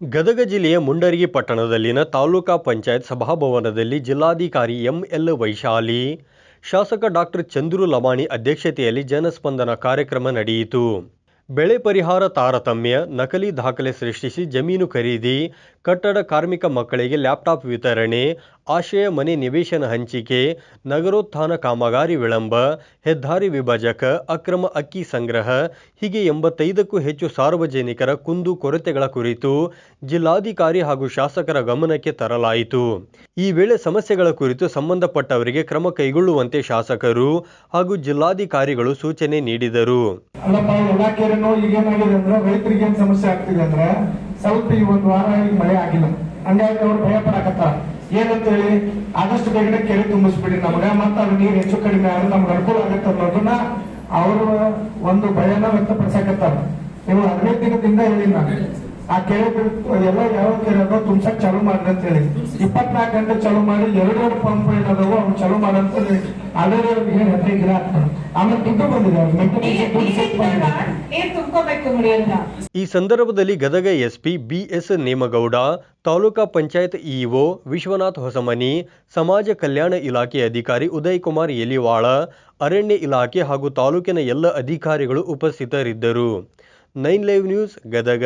ಗದಗ ಜಿಲ್ಲೆಯ ಮುಂಡರಗಿ ಪಟ್ಟಣದಲ್ಲಿನ ತಾಲೂಕಾ ಪಂಚಾಯತ್ ಸಭಾಭವನದಲ್ಲಿ ಜಿಲ್ಲಾಧಿಕಾರಿ ಎಂಎಲ್ ವೈಶಾಲಿ, ಶಾಸಕ ಡಾಕ್ಟರ್ ಚಂದ್ರು ಲಮಾಣಿ ಅಧ್ಯಕ್ಷತೆಯಲ್ಲಿ ಜನಸ್ಪಂದನ ಕಾರ್ಯಕ್ರಮ ನಡೆಯಿತು. ಬೆಳೆ ಪರಿಹಾರ ತಾರತಮ್ಯ, ನಕಲಿ ದಾಖಲೆ ಸೃಷ್ಟಿಸಿ ಜಮೀನು ಖರೀದಿ, ಕಟ್ಟಡ ಕಾರ್ಮಿಕ ಮಕ್ಕಳಿಗೆ ಲ್ಯಾಪ್ಟಾಪ್ ವಿತರಣೆ ಆಶ್ರಯ ಮನೆ ನಿವೇಶನ ಹಂಚಿಕೆ, ನಗರೋತ್ಥಾನ ಕಾಮಗಾರಿ ವಿಳಂಬ, ಹೆದ್ದಾರಿ ವಿಭಜಕ, ಅಕ್ರಮ ಅಕ್ಕಿ ಸಂಗ್ರಹ, ಹೀಗೆ ಎಂಬತ್ತೈದಕ್ಕೂ ಹೆಚ್ಚು ಸಾರ್ವಜನಿಕರ ಕುಂದು ಕೊರತೆಗಳ ಕುರಿತು ಜಿಲ್ಲಾಧಿಕಾರಿ ಹಾಗೂ ಶಾಸಕರ ಗಮನಕ್ಕೆ ತರಲಾಯಿತು. ಈ ವೇಳೆ ಸಮಸ್ಯೆಗಳ ಕುರಿತು ಸಂಬಂಧಪಟ್ಟವರಿಗೆ ಕ್ರಮ ಕೈಗೊಳ್ಳುವಂತೆ ಶಾಸಕರು ಹಾಗೂ ಜಿಲ್ಲಾಧಿಕಾರಿಗಳು ಸೂಚನೆ ನೀಡಿದರು. ಸಮಸ್ಯೆ ಆಗ್ತಿದೆ ಅಂದ್ರೆ ಸ್ವಲ್ಪ ಈ ಒಂದು ವಾರ ಮಳೆ ಆಗಿಲ್ಲ. ಹಂಗಾಗಿ ಅವ್ರು ಭಯ ಪಡಕತ್ತಾರ. ಏನಂತ ಹೇಳಿ ಆದಷ್ಟು ಬೇಗನೆ ಕೆರೆ ತುಂಬಿಸ್ಬಿಡಿ ನಮಗ ಮತ್ತ ಅದು ನೀರು ಹೆಚ್ಚು ಕಡಿಮೆ ಆದ್ರೆ ನಮ್ಗೆ ಅನುಕೂಲ ಆಗುತ್ತೆ ಅನ್ನೋದನ್ನ ಅವರು ಒಂದು ಭಯನ ವ್ಯಕ್ತಪಡಿಸಕತ್ತಾರ. ನೀವು ಹದಿನೈದು ದಿನದಿಂದ ಹೇಳಿ ನಾನು, ಆ ಕೆರೆ ಎಲ್ಲ ಯಾವ ಕೆರೆ ಅದೋ ತುಂಬಸಕ್ ಚಾಲು ಮಾಡ್ರಿ ಅಂತ ಹೇಳಿ. ಇಪ್ಪತ್ನಾಲ್ಕು ಗಂಟೆ ಚಾಲು ಮಾಡಿ ಎರಡೆರಡು ಪಂಪ್ ಏನದಾವು ಅವ್ರು ಚಾಲು ಮಾಡಂತ ಆಲ್ರೆಡಿ ಅವ್ರಿಗೆ ಏನ್ ಆಗ್ತದೆ ಆಮೇಲೆ ದುಡ್ಡು ಈ ಸಂದರ್ಭದಲ್ಲಿ Gadag SP BS Nemagouda taluka panchayat EO Vishwanath Hosamani ಸಮಾಜ ಕಲ್ಯಾಣ ಇಲಾಖೆ ಅಧಿಕಾರಿ ಉದಯ್ ಕುಮಾರ್ ಎಲಿವಾಳ ಅರಣ್ಯ ಇಲಾಖೆ ಹಾಗೂ ತಾಲೂಕಿನ ಎಲ್ಲ ಅಧಿಕಾರಿಗಳು ಉಪಸ್ಥಿತರಿದ್ದರು. Nine live news Gadag.